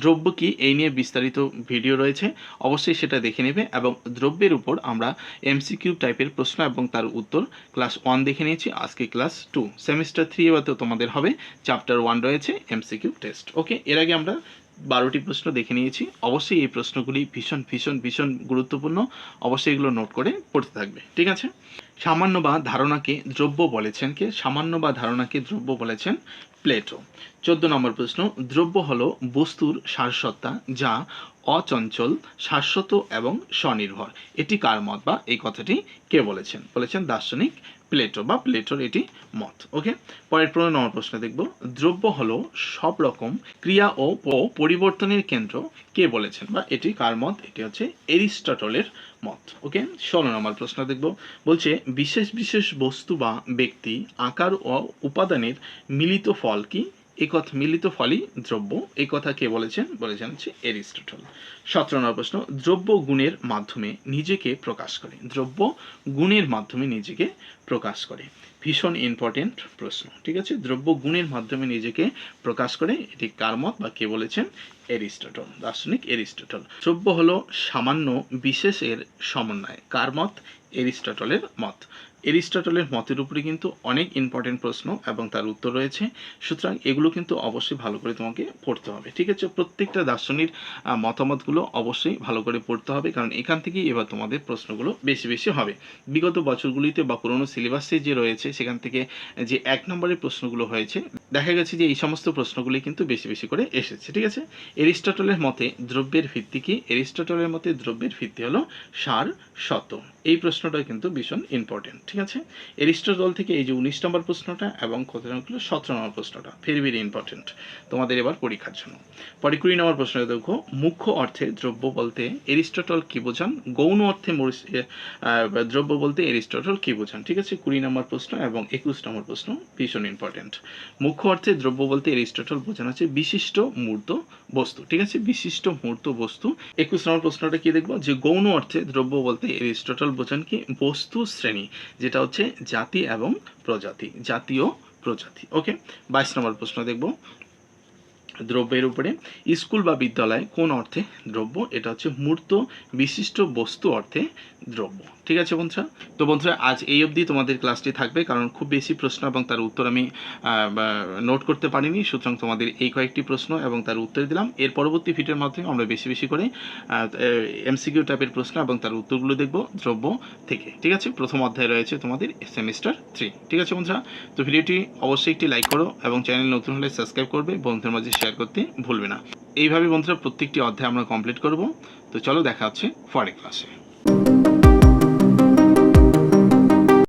দ্রব্য কি এই নিয়ে বিস্তারিত ভিডিও রয়েছে, অবশ্যই সেটা দেখে নেবে এবং দ্রব্যের উপর আমরা এমসিকিউ টাইপের প্রশ্ন এবং তার উত্তর ক্লাস ওয়ান দেখে নিয়েছি, আজকে ক্লাস টু সেমিস্টার থ্রি এবারতেও তোমাদের হবে চ্যাপ্টার ওয়ান রয়েছে এমসিকিউ টেস্ট ওকে এর আগে আমরা বারোটি প্রশ্ন দেখে নিয়েছি, অবশ্যই এই প্রশ্নগুলি ভীষণ ভীষণ ভীষণ গুরুত্বপূর্ণ, অবশ্যই এগুলো নোট করে পড়তে থাকবে। ঠিক আছে? সামান্য বা ধারণাকে দ্রব্য বলেছেন কে? সামান্য বা ধারণাকে দ্রব্য বলেছেন প্লেটো। চোদ্দ নম্বর প্রশ্ন, দ্রব্য হলো বস্তুর সারসত্তা যা অচঞ্চল, শাশ্বত এবং স্বনির্ভর। এটি কার মত বা এই কথাটি কে বলেছেন? বলেছেন দার্শনিক প্লেটো বা প্লেটোর এটি মত। ওকে? পরের পনেরো নম্বর প্রশ্ন দেখব। দ্রব্য হলো সব রকম ক্রিয়া ও পরিবর্তনের কেন্দ্র কে বলেছেন বা এটি কার মত? এটি হচ্ছে এরিস্টটলের মত। ওকে? ষোলো নম্বর প্রশ্ন দেখব। বলছে বিশেষ বিশেষ বস্তু বা ব্যক্তি, আকার ও উপাদানের মিলিত ফল কি? একথ মিলিত ফলই দ্রব্য। এই কথা কে বলেছেন? বলেছেন হচ্ছে এরিস্টটল। সতেরো নম্বর প্রশ্ন, দ্রব্য গুণের মাধ্যমে নিজেকে প্রকাশ করে। দ্রব্য গুণের মাধ্যমে নিজেকে প্রকাশ করে। ভীষণ ইম্পর্টেন্ট প্রশ্ন, ঠিক আছে? দ্রব্য গুণের মাধ্যমে নিজেকে প্রকাশ করে, এটি কার মত বা কে বলেছেন? এরিস্টটল, দার্শনিক এরিস্টটল। দ্রব্য হলো সামান্য বিশেষের সমন্বয়, কার মত? এরিস্টটলের মত। এরিস্টটলের মতের উপরে কিন্তু অনেক ইম্পর্টেন্ট প্রশ্ন এবং তার উত্তর রয়েছে। সুতরাং এগুলো কিন্তু অবশ্যই ভালো করে তোমাকে পড়তে হবে, ঠিক আছে? প্রত্যেকটা দার্শনিক মতামতগুলো অবশ্যই ভালো করে পড়তে হবে, কারণ এখান থেকেই এবার তোমাদের প্রশ্নগুলো বেশি বেশি হবে। বিগত বছরগুলিতে বা পুরনো সিলেবাসে যে রয়েছে সেখান থেকে যে এক নম্বরের প্রশ্নগুলো হয়েছে দেখা গেছে যে এই সমস্ত প্রশ্নগুলি কিন্তু বেশি বেশি করে এসেছে, ঠিক আছে? এরিস্টটলের মতে দ্রব্যের ভিত্তি কি? এরিস্টটলের মতে দ্রব্যের ভিত্তি হলো সার, শত। এই প্রশ্নটা কিন্তু ভীষণ ইম্পর্টেন্ট ঠিক আছে? এরিস্টটল থেকে এই যে উনিশ নম্বর প্রশ্নটা এবং কত নম্বর সতেরো নম্বর প্রশ্নটা ভেরি ভেরি ইম্পর্টেন্ট তোমাদের এবার পরীক্ষার জন্য। পরে কুড়ি নম্বর প্রশ্ন দেখো, মুখ্য অর্থে দ্রব্য বলতে এরিস্টটল কি বোঝান? গৌণ অর্থে দ্রব্য বলতে এরিস্টটল কি বোঝান? ঠিক আছে? কুড়ি নম্বর প্রশ্ন এবং একুশ নম্বর প্রশ্ন ভীষণ ইম্পর্টেন্ট মুখ্য অর্থে দ্রব্য বলতে এরিস্টটল বোঝানো হচ্ছে বিশিষ্ট মূর্ত বস্তু। ঠিক আছে? বিশিষ্ট মূর্ত বস্তু। একুশ নম্বর প্রশ্নটা কি দেখব? যে গৌণ অর্থে দ্রব্য বলতে এরিস্টটল বোঝান কি? বস্তু শ্রেণি, যেটা হচ্ছে জাতি এবং প্রজাতি, জাতীয় প্রজাতি। ওকে বাইশ নম্বর প্রশ্ন দেখব। দ্রব্যের উপরে স্কুল বা বিদ্যালয় কোন অর্থে দ্রব্য? এটা হচ্ছে মূর্ত বিশিষ্ট বস্তু অর্থে দ্রব্য। ঠিক আছে বন্ধুরা? তো বন্ধুরা, আজ এই অবধি তোমাদের ক্লাসটি থাকবে, কারণ খুব বেশি প্রশ্ন এবং তার উত্তর আমি নোট করতে পারিনি, সুতরাং তোমাদের এই কয়েকটি প্রশ্ন এবং তার উত্তর দিলাম। এর পরবর্তী ভিডিওর মাধ্যমে আমরা বেশি বেশি করে এমসিকিউ টাইপের প্রশ্ন এবং তার উত্তরগুলো দেখব দ্রব্য থেকে। ঠিক আছে? প্রথম অধ্যায় রয়েছে তোমাদের সেমিস্টার থ্রি ঠিক আছে বন্ধুরা? তো ভিডিওটি অবশ্যই একটি লাইক করো এবং চ্যানেল নতুন হলে সাবস্ক্রাইব করবে। বন্ধুদের মাঝে শেয়ার করতে ভুলবে না। এইভাবে বন্ধুরা প্রত্যেকটি অধ্যায় আমরা কমপ্লিট করব। তো চলো দেখা হচ্ছে পরের ক্লাসে